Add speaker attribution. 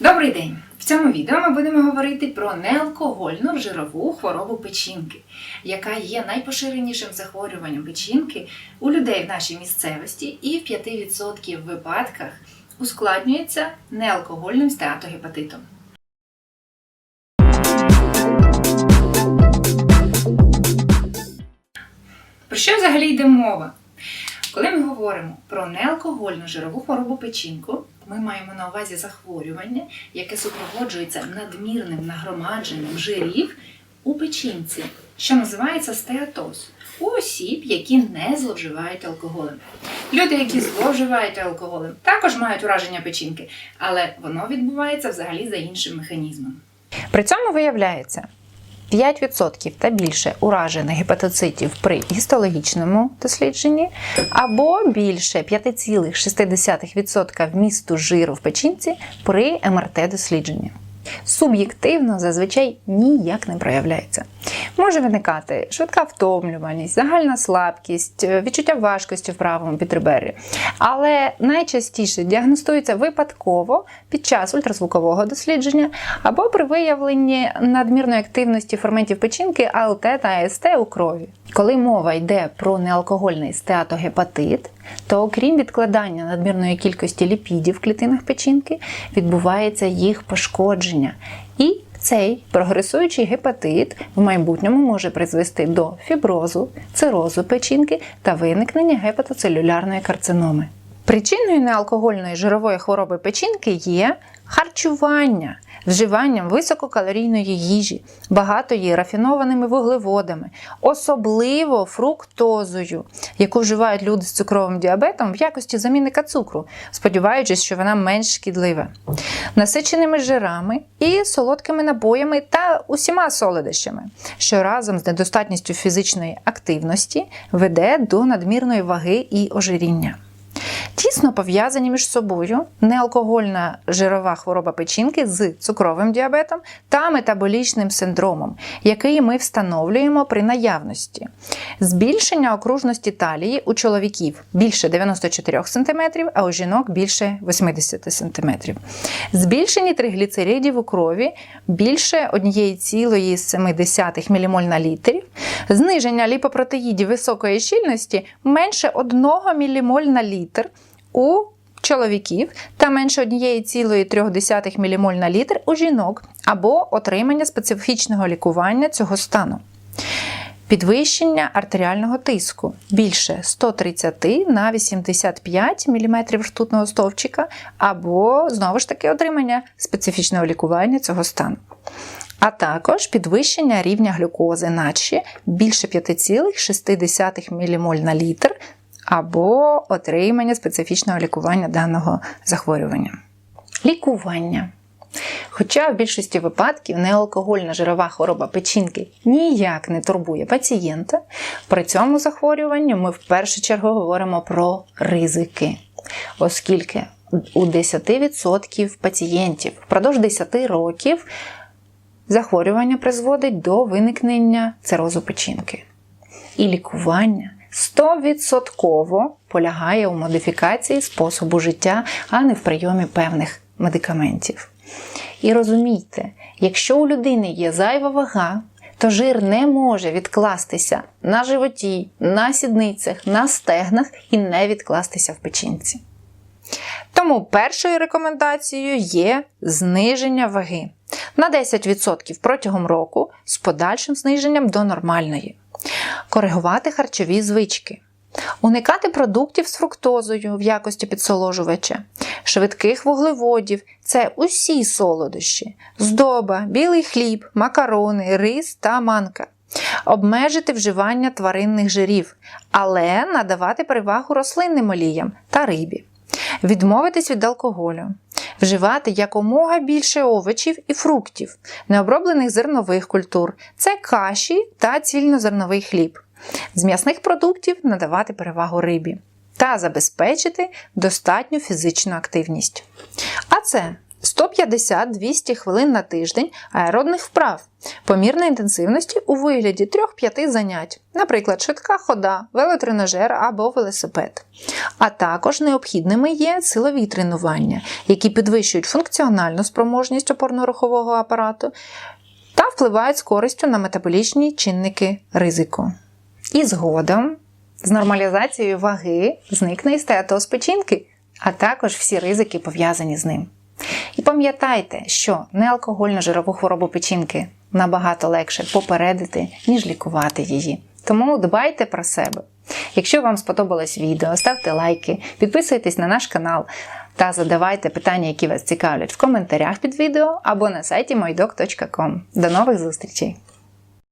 Speaker 1: Добрий день! В цьому відео ми будемо говорити про неалкогольну жирову хворобу печінки, яка є найпоширенішим захворюванням печінки у людей в нашій місцевості і в 5% випадках ускладнюється неалкогольним стеатогепатитом. Про що взагалі йде мова? Коли ми говоримо про неалкогольну жирову хворобу печінку, ми маємо на увазі захворювання, яке супроводжується надмірним нагромадженням жирів у печінці, що називається стеатоз, у осіб, які не зловживають алкоголем. Люди, які зловживають алкоголем, також мають ураження печінки, але воно відбувається взагалі за іншим механізмом.
Speaker 2: При цьому виявляється 5% та більше уражених гепатоцитів при гістологічному дослідженні, або більше 5,6% вмісту жиру в печінці при МРТ-дослідженні. Суб'єктивно зазвичай ніяк не проявляється. Може виникати швидка втомлюваність, загальна слабкість, відчуття важкості в правому підребер'ї. Але найчастіше діагностується випадково під час ультразвукового дослідження або при виявленні надмірної активності ферментів печінки АЛТ та АСТ у крові. Коли мова йде про неалкогольний стеатогепатит, то окрім відкладання надмірної кількості ліпідів в клітинах печінки, відбувається їх пошкодження. І цей прогресуючий гепатит в майбутньому може призвести до фіброзу, цирозу печінки та виникнення гепатоцелюлярної карциноми. Причиною неалкогольної жирової хвороби печінки є харчування вживанням висококалорійної їжі, багатої рафінованими вуглеводами, особливо фруктозою, яку вживають люди з цукровим діабетом в якості замінника цукру, сподіваючись, що вона менш шкідлива, насиченими жирами і солодкими напоями та усіма солодощами, що разом з недостатністю фізичної активності веде до надмірної ваги і ожиріння. Тісно пов'язані між собою неалкогольна жирова хвороба печінки з цукровим діабетом та метаболічним синдромом, який ми встановлюємо при наявності. Збільшення окружності талії у чоловіків більше 94 см, а у жінок більше 80 см. Збільшення тригліцеридів у крові більше 1,7 ммоль на літр, зниження ліпопротеїдів високої щільності менше 1 ммоль на літр у чоловіків та менше 1,3 ммоль на літр у жінок або отримання специфічного лікування цього стану. Підвищення артеріального тиску більше 130 на 85 мм ртутного стовпчика, або, знову ж таки, отримання специфічного лікування цього стану. А також підвищення рівня глюкози наче більше 5,6 ммоль на літр, або отримання специфічного лікування даного захворювання. Лікування. Хоча в більшості випадків неалкогольна жирова хвороба печінки ніяк не турбує пацієнта, при цьому захворюванні ми в першу чергу говоримо про ризики, оскільки у 10% пацієнтів впродовж 10 років захворювання призводить до виникнення цирозу печінки. І лікування 100% полягає у модифікації способу життя, а не в прийомі певних медикаментів. І розумійте, якщо у людини є зайва вага, то жир не може відкластися на животі, на сідницях, на стегнах і не відкластися в печінці. Тому першою рекомендацією є зниження ваги на 10% протягом року з подальшим зниженням до нормальної. Коригувати харчові звички. Уникати продуктів з фруктозою в якості підсоложувача, швидких вуглеводів це усі солодощі, здоба, білий хліб, макарони, рис та манка. Обмежити вживання тваринних жирів, але надавати перевагу рослинним оліям та рибі. Відмовитись від алкоголю. Вживати якомога більше овочів і фруктів, необроблених зернових культур це каші та цільнозерновий хліб. З м'ясних продуктів надавати перевагу рибі та забезпечити достатню фізичну активність. А це 150-200 хвилин на тиждень аеробних вправ помірної інтенсивності у вигляді 3-5 занять, наприклад, швидка хода, велотренажер або велосипед. А також необхідними є силові тренування, які підвищують функціональну спроможність опорно-рухового апарату та впливають з користю на метаболічні чинники ризику. І згодом з нормалізацією ваги зникне і стеатоз печінки, а також всі ризики пов'язані з ним. І пам'ятайте, що неалкогольну жирову хворобу печінки набагато легше попередити, ніж лікувати її. Тому дбайте про себе. Якщо вам сподобалось відео, ставте лайки, підписуйтесь на наш канал та задавайте питання, які вас цікавлять в коментарях під відео або на сайті moidoc.com. До нових зустрічей!